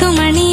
তোমার